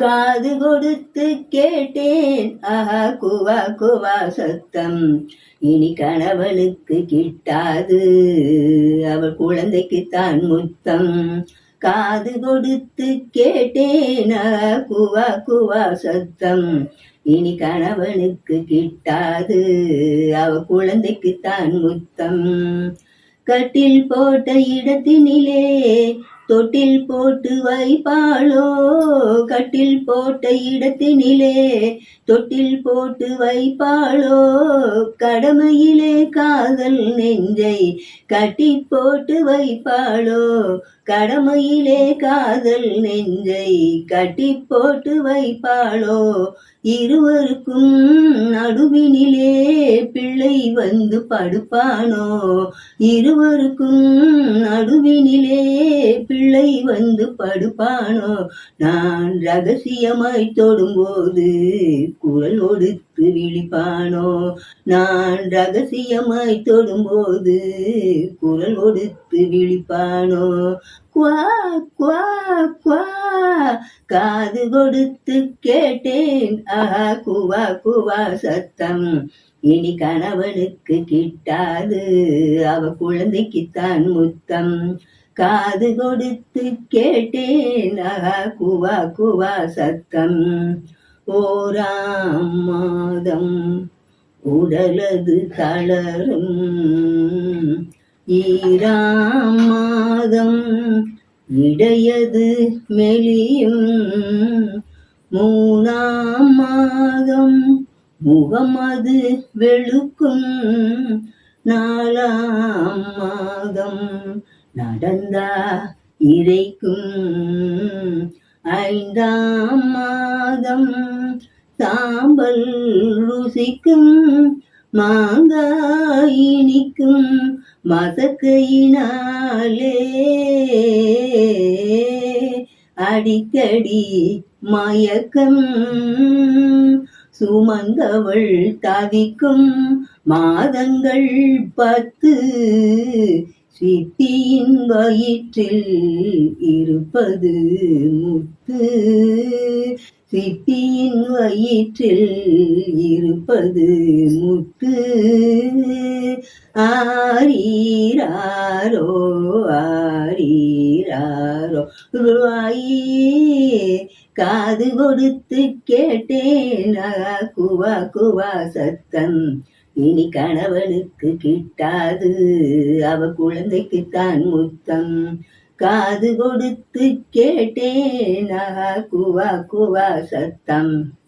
காது கொடுத்து கேட்டேன். ஆஹா குவா குவா சத்தம். இனி கணவனுக்கு கிட்டாது. அவள் குழந்தைக்கு தான் முத்தம். காது கொடுத்து கேட்டேன். ஆஹா குவா குவா சத்தம். இனி கணவனுக்கு கிட்டாது. அவ குழந்தைக்கு தான் முத்தம். கட்டில் போட்ட இடத்தினிலே தொட்டில் போட்டு வைப்பாளோ? கட்டில் போட்ட இடத்தினிலே தொட்டில் போட்டு வைப்பாளோ? கடமையிலே காதல் நெஞ்சை கட்டி போட்டு வைப்பாளோ? கடமையிலே காதல் நெஞ்சை கட்டி போட்டு வைப்பாளோ? இருவருக்கும் நடுவினிலே பிள்ளை வந்து படுப்பானோ? இருவருக்கும் நடுவினிலே பிள்ளை வந்து படுப்பானோ? நான் ரகசியமாய் தொடும்போது குரல் ஒடுத்து விழிப்பானோ? நான் ரகசியமாய் தொடும்போது குரல் ஒடுத்து விழிப்பானோ? குவா குவா குவா காது கொடுத்து கேட்டேன். ஆஹா குவா குவா சத்தம். இனி கணவனுக்கு கிட்டாது. அவ குழந்தைக்குத்தான் முத்தம். காது கொடுத்து கேட்டேன். ஆஹா குவா குவா சத்தம். ஓராம் மாதம் உடலது தளரும். ஈராம் மாதம் இடையது மெலியும். மூணாம் மாதம் முகமது வெளுக்கும். நாலாம் மாதம் நடந்தா இறைக்கும். ஐந்தாம் மாதம் சாம்பல் ருசிக்கும். மாங்காய் இனிக்கும். மசக்கையினாலே அடிக்கடி மயக்கம். சுமந்தவள் தவிக்கும். மாதங்கள் பத்து சித்தியின் வயிற்றில் இருப்பது முத்து. சித்தியின் வயிற்றில் இருப்பது முத்து. ஆரீராரோ ஆரீராரோ. ரூபாயே காது கொடுத்து கேட்டேன். குவா குவா சத்தம். இனி கணவனுக்கு கிட்டாது. அவ குழந்தைக்குத்தான் முத்தம். காது கொடுத்து கேட்டேன். குவா குவா சத்தம்.